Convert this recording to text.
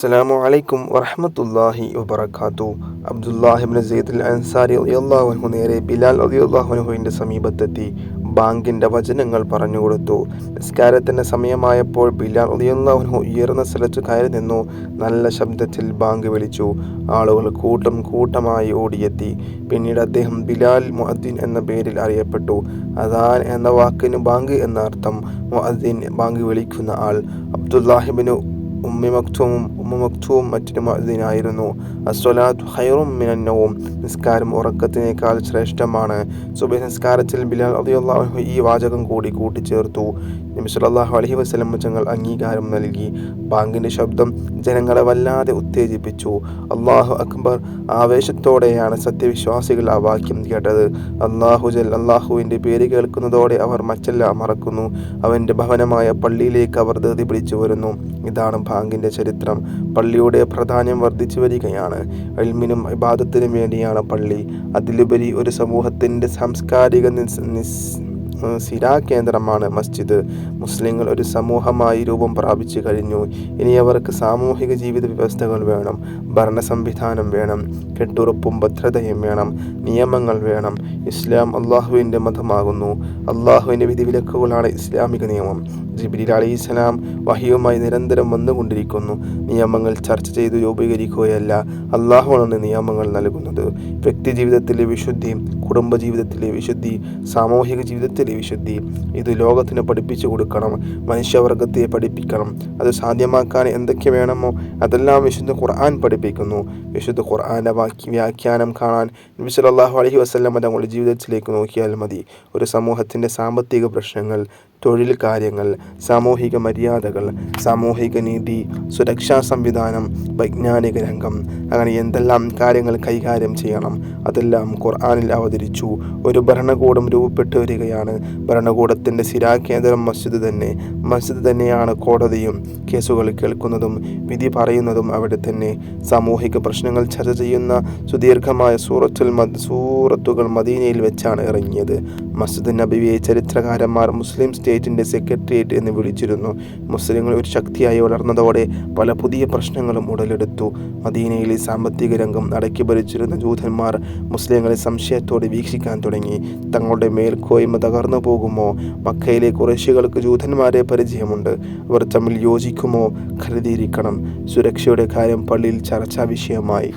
അസ്സലാമു അലൈക്കും വറഹമത്തല്ലാഹി വബർക്കാത്തു അബ്ദുല്ലാഹിബിൻ സെയ്ദ് അൻസാരി അള്ളാഹുനു നേരെ ബിലാൽ അലിയുല്ലാഹുനുഹുവിന്റെ സമീപത്തെത്തി. ബാങ്കിന്റെ വചനങ്ങൾ പറഞ്ഞുകൊടുത്തു നിസ്കാരത്തിന്റെ സമയമായപ്പോൾ ബിലാൽ അലിയുല്ലാഹുനു ഉയർന്ന സ്ഥലത്ത് കയറി നിന്നു. നല്ല ശബ്ദത്തിൽ ബാങ്ക് വിളിച്ചു. ആളുകൾ കൂട്ടം കൂട്ടമായി ഓടിയെത്തി. പിന്നീട് അദ്ദേഹം ബിലാൽ മുഅദ്ദീൻ എന്ന പേരിൽ അറിയപ്പെട്ടു. അദാൻ എന്ന വാക്കിന് ബാങ്ക് എന്ന അർത്ഥം മുഅദ്ദീൻ ബാങ്ക് വിളിക്കുന്ന ആൾ. അബ്ദുല്ലാഹിബിനു ഉമ്മി മക്തൂമും ഉമ്മ മക്തൂം മറ്റൊരു മഅദിനായിരുന്നു. അസ്വലാത്ത് ഹൈറും മിനന്നവും നിസ്കാരം ഉറക്കത്തിനേക്കാൾ ശ്രേഷ്ഠമാണ്. സുബൈ നിസ്കാരത്തിൽ ബിലാൽ അബിയുള്ള ഈ വാചകം കൂടി കൂട്ടിച്ചേർത്തു. നബി അലഹി വസ്ലം തങ്ങൾ അംഗീകാരം നൽകി. ബാങ്കിന്റെ ശബ്ദം ജനങ്ങളെ വല്ലാതെ ഉത്തേജിപ്പിച്ചു. അള്ളാഹു അക്ബർ ആവേശത്തോടെയാണ് സത്യവിശ്വാസികൾ ആ വാക്യം കേട്ടത്. അള്ളാഹു ജൽ അള്ളാഹുവിന്റെ പേര് കേൾക്കുന്നതോടെ അവർ മറ്റെല്ലാം മറക്കുന്നു. അവന്റെ ഭവനമായ പള്ളിയിലേക്ക് അവർ ധൃതി പിടിച്ചു വരുന്നു. ഇതാണ് ബാങ്കിന്റെ ചരിത്രം പള്ളിയുടെ പ്രാധാന്യം വർദ്ധിച്ചു വരികയാണ്. എൽമിനും ഇബാദത്തിനും വേണ്ടിയാണ് പള്ളി. അതിലുപരി ഒരു സമൂഹത്തിന്റെ സാംസ്കാരിക നിസ് നിസ് കേന്ദ്രമാണ്. മസ്ജിദ് മുസ്ലിങ്ങൾ ഒരു സമൂഹമായി രൂപം പ്രാപിച്ചു കഴിഞ്ഞു. ഇനി അവർക്ക് സാമൂഹിക ജീവിത വ്യവസ്ഥകൾ വേണം ഭരണ സംവിധാനം വേണം കെട്ടുറപ്പും ഭദ്രതയും വേണം നിയമങ്ങൾ വേണം. ഇസ്ലാം അള്ളാഹുവിന്റെ മതമാകുന്നു. അള്ളാഹുവിന്റെ വിധിവിലക്കുകളാണ് ഇസ്ലാമിക നിയമം. ജിബിലി അലി ഇസ്ലാം വഹിയുമായി നിരന്തരം വന്നുകൊണ്ടിരിക്കുന്നു. നിയമങ്ങൾ ചർച്ച ചെയ്ത് രൂപീകരിക്കുകയല്ല അള്ളാഹുവാണ് നിയമങ്ങൾ നൽകുന്നത്. വ്യക്തി ജീവിതത്തിലെ വിശുദ്ധി കുടുംബ ജീവിതത്തിലെ വിശുദ്ധി സാമൂഹിക ജീവിതത്തിലെ വിശുദ്ധി. ഇത് ലോകത്തിന് പഠിപ്പിച്ചു കൊടുക്കണം. മനുഷ്യവർഗത്തെ പഠിപ്പിക്കണം. അത് സാധ്യമാക്കാൻ എന്തൊക്കെ വേണമോ അതെല്ലാം വിശുദ്ധ ഖുർആൻ പഠിപ്പിക്കുന്നു. വിശുദ്ധ ഖുർആന്റെ വ്യാഖ്യാനം കാണാൻ നബി സല്ലല്ലാഹു അലൈഹി വസല്ലം തങ്ങളുടെ ജീവിതത്തിലേക്ക് നോക്കിയാൽ മതി. ഒരു സമൂഹത്തിന്റെ സാമ്പത്തിക പ്രശ്നങ്ങൾ തൊഴിൽ കാര്യങ്ങൾ സാമൂഹിക മര്യാദകൾ സാമൂഹിക നീതി സുരക്ഷാ സംവിധാനം വൈജ്ഞാനിക രംഗം അങ്ങനെ എന്തെല്ലാം കാര്യങ്ങൾ കൈകാര്യം ചെയ്യണം അതെല്ലാം ഖുർആാനിൽ അവതരിച്ചു. ഒരു ഭരണകൂടം രൂപപ്പെട്ടു വരികയാണ് ഭരണകൂടത്തിന്റെ സിരാകേന്ദ്രം മസ്ജിദ് തന്നെ. മസ്ജിദ് തന്നെയാണ് കോടതിയും കേസുകൾ കേൾക്കുന്നതും വിധി പറയുന്നതും അവിടെ തന്നെ. സാമൂഹിക പ്രശ്നങ്ങൾ ചർച്ച ചെയ്യുന്ന സുദീർഘമായ സൂറത്തുൽ മദ് സൂറത്തുകൾ മദീനയിൽ വെച്ചാണ് ഇറങ്ങിയത്. മസ്ജിദ് നബിയെ ചരിത്രകാരന്മാർ മുസ്ലിം സ്റ്റേറ്റിന്റെ സെക്രട്ടേറിയറ്റ് എന്ന് വിളിച്ചിരുന്നു. മുസ്ലിങ്ങൾ ഒരു ശക്തിയായി വളർന്നതോടെ പല പുതിയ പ്രശ്നങ്ങളും ഉടലെടുത്തു. മദീനയിലെ സാമ്പത്തിക രംഗം അടക്കി ഭരിച്ചിരുന്ന ജൂതന്മാർ മുസ്ലിങ്ങളെ സംശയത്തോടെ വീക്ഷിക്കാൻ തുടങ്ങി. തങ്ങളുടെ മേൽക്കോയ്മ തകർന്നു പോകുമോ? മക്കയിലെ കുറേശികൾക്ക് ജൂതന്മാരെ പരിചയമുണ്ട്. അവർ തമ്മിൽ യോജിക്കുമോ? കരുതിയിരിക്കണം. സുരക്ഷയുടെ കാര്യം പള്ളിയിൽ ചർച്ചാ വിഷയമായി.